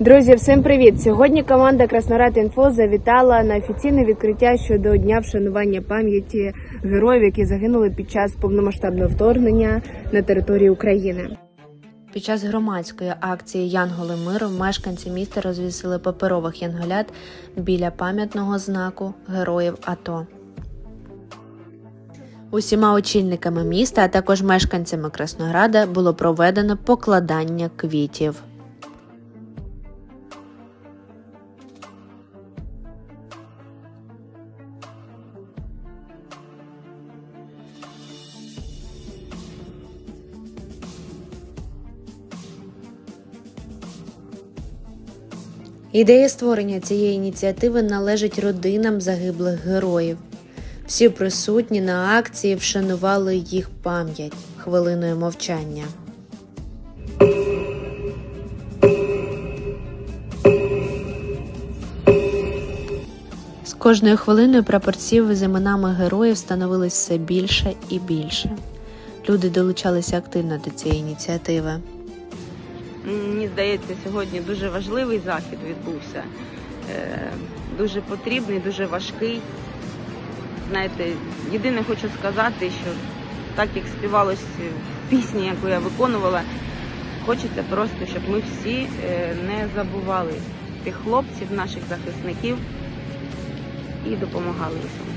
Друзі, всім привіт! Сьогодні команда Краснорад Інфо завітала на офіційне відкриття щодо дня вшанування пам'яті героїв, які загинули під час повномасштабного вторгнення на територію України. Під час громадської акції Янголи миру мешканці міста розвісили паперових янголят біля пам'ятного знаку героїв АТО. Усіма очільниками міста, а також мешканцями Краснограда було проведено покладання квітів. Ідея створення цієї ініціативи належить родинам загиблих героїв. Всі присутні на акції вшанували їх пам'ять хвилиною мовчання. З кожною хвилиною прапорців з іменами героїв становилось все більше і більше. Люди долучалися активно до цієї ініціативи. Мені здається, сьогодні дуже важливий захід відбувся. Е, Дуже потрібний, дуже важкий. Знаєте, єдине хочу сказати, що так як співалось в пісні, яку я виконувала, хочеться просто, щоб ми всі е, не забували тих хлопців, наших захисників і допомагали їм.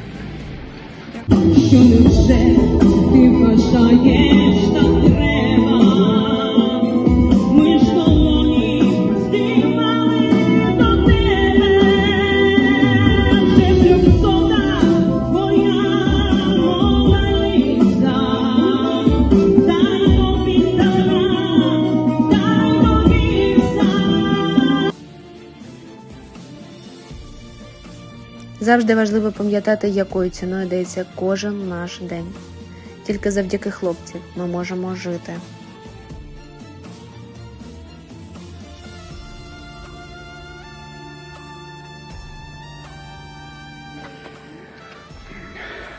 Завжди важливо пам'ятати, якою ціною дається кожен наш день. Тільки завдяки хлопцям ми можемо жити.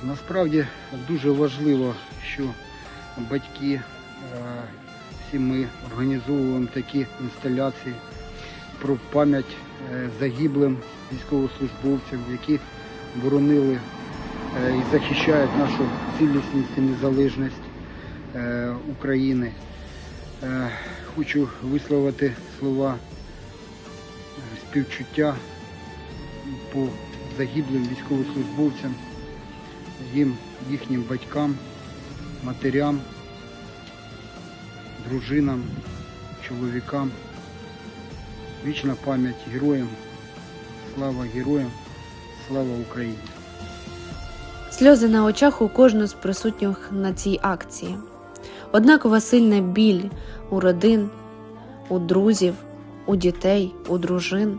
Насправді дуже важливо, що батьки, е, всі ми організовуємо такі інсталяції про пам'ять е, загиблим військовослужбовцям, які боронили е, і захищають нашу цілісність і незалежність е, України. Хочу висловити слова співчуття по загиблим військовослужбовцям їм, їхнім батькам, матерям, дружинам, чоловікам. Вічна пам'ять героям. Слава героям, слава Україні! Сльози на очах у кожного з присутніх на цій акції. Однакова сильна біль у родин, у друзів, у дітей, у дружин,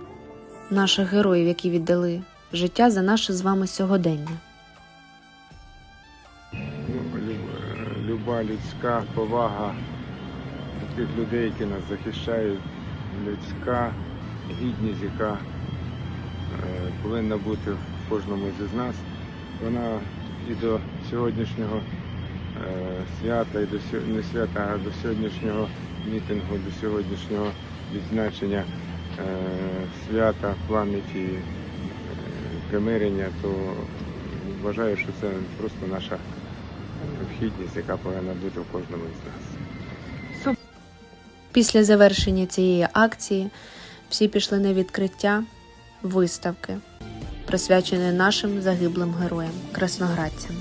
наших героїв, які віддали життя за наше з вами сьогодення. Люба людська повага до тих людей, які нас захищають, людська гідність, яка е, повинна бути в кожному з нас. Вона і до сьогоднішнього е, свята, і до не свята, а до сьогоднішнього мітингу, до сьогоднішнього відзначення е, свята пам'яті примирення, то вважаю, що це просто наша необхідність, яка повинна бути в кожному з нас. Після завершення цієї акції всі пішли на відкриття виставки, присвяченої нашим загиблим героям, красноградцям.